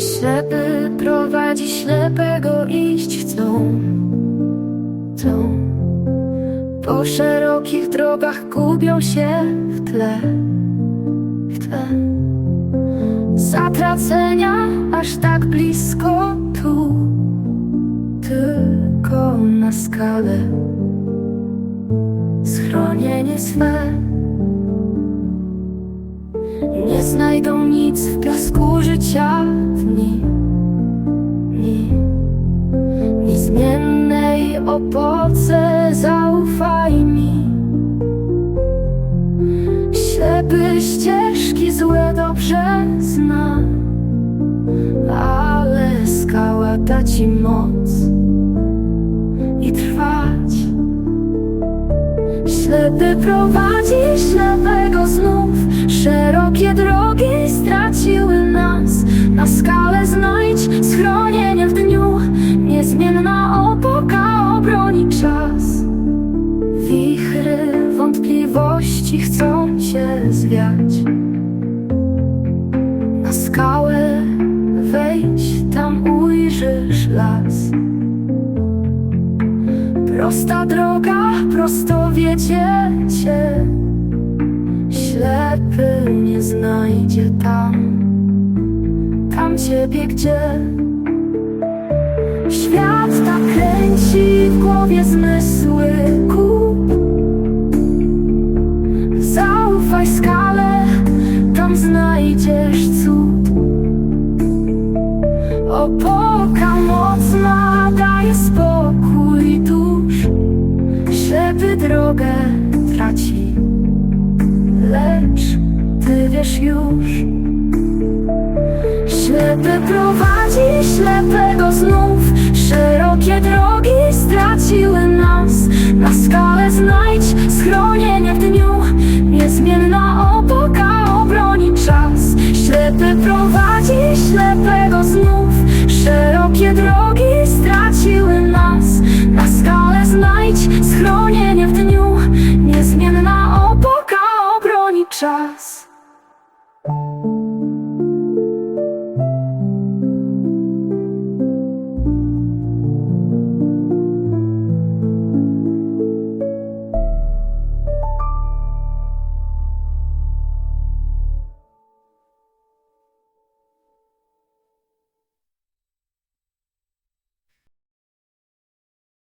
Ślepy prowadzi ślepego iść chcą, chcą. Po szerokich drogach gubią się w tle, w tle. Zatracenia aż tak blisko tu, tylko na skalę. Schronienie swe nie znajdą nic w piasku życia w nim, nim. Niezmiennej opoce zaufaj mi Ślepy ścieżki złe dobrze zna Ale skała da ci moc Ślepy prowadzi ślepego znów. Szerokie drogi straciły nas. Na skalę znajdź schronienie w dniu. Niezmienna opoka obroni czas. Wichry wątpliwości chcą się zwiać. Na skałę wejdź, tam ujrzysz las Prosta droga, prosto wiedziecie Ślepy nie znajdzie tam. Tam ciebie gdzie? Świat tak kręci w głowie zmysły kup Zaufaj skale, tam znajdziesz cud drogę traci. Lecz ty wiesz już Ślepy prowadzi ślepego znów. Szerokie drogi straciły nas. Na skalę znajdź schronienie w dniu.